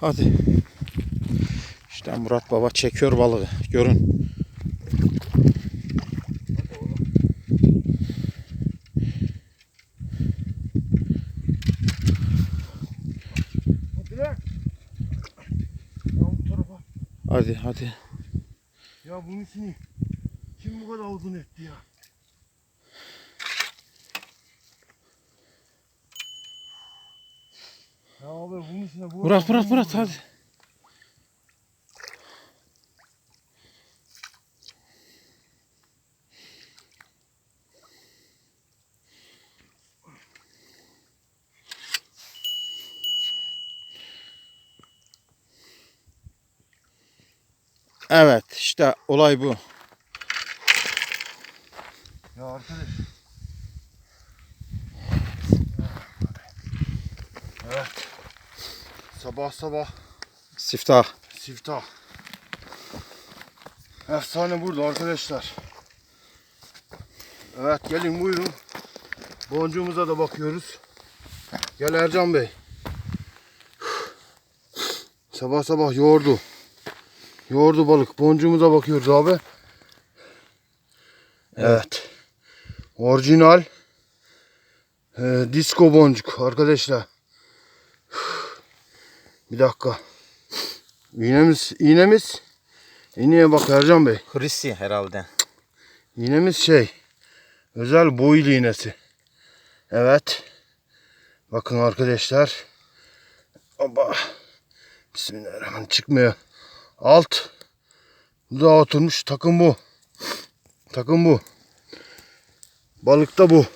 Hadi. İşte Murat Baba çekiyor balığı. Görün. Hadi. Hadi. Ya bunun içini kim bu kadar uzun etti ya? Ya abi bunun içine bu Murat Murat Murat hadi. Evet işte olay bu. Ya arkadaş. Sabah sabah Siftah. siftah. Efsane burada arkadaşlar. Evet gelin buyurun. Boncuğumuza da bakıyoruz. Gel Ercan Bey. Sabah sabah yoğurdu. Yoğurdu balık. Boncuğumuza bakıyoruz abi. Evet. Orijinal e, disco boncuk arkadaşlar. Bir dakika. İğnemiz, iğnemiz. İğneye bak Ercan Bey. Hristi herhalde. İğnemiz şey. Özel boylu iğnesi. Evet. Bakın arkadaşlar. Oba. Bismillahirrahmanirrahim. Çıkmıyor. Alt. Bu da oturmuş. Takım bu. Takım bu. Balık da bu.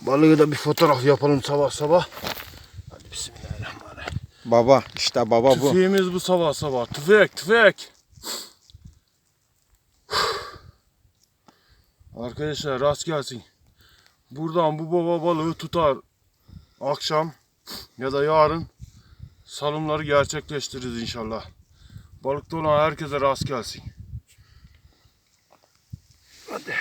Balığı da bir fotoğraf yapalım sabah sabah. Baba işte baba bu. Tüfeğimiz bu sabah sabah. Tüfek tüfek. Arkadaşlar rast gelsin. Buradan bu baba balığı tutar. Akşam ya da yarın salımları gerçekleştiririz inşallah. Balıkta olan herkese rast gelsin. Hadi.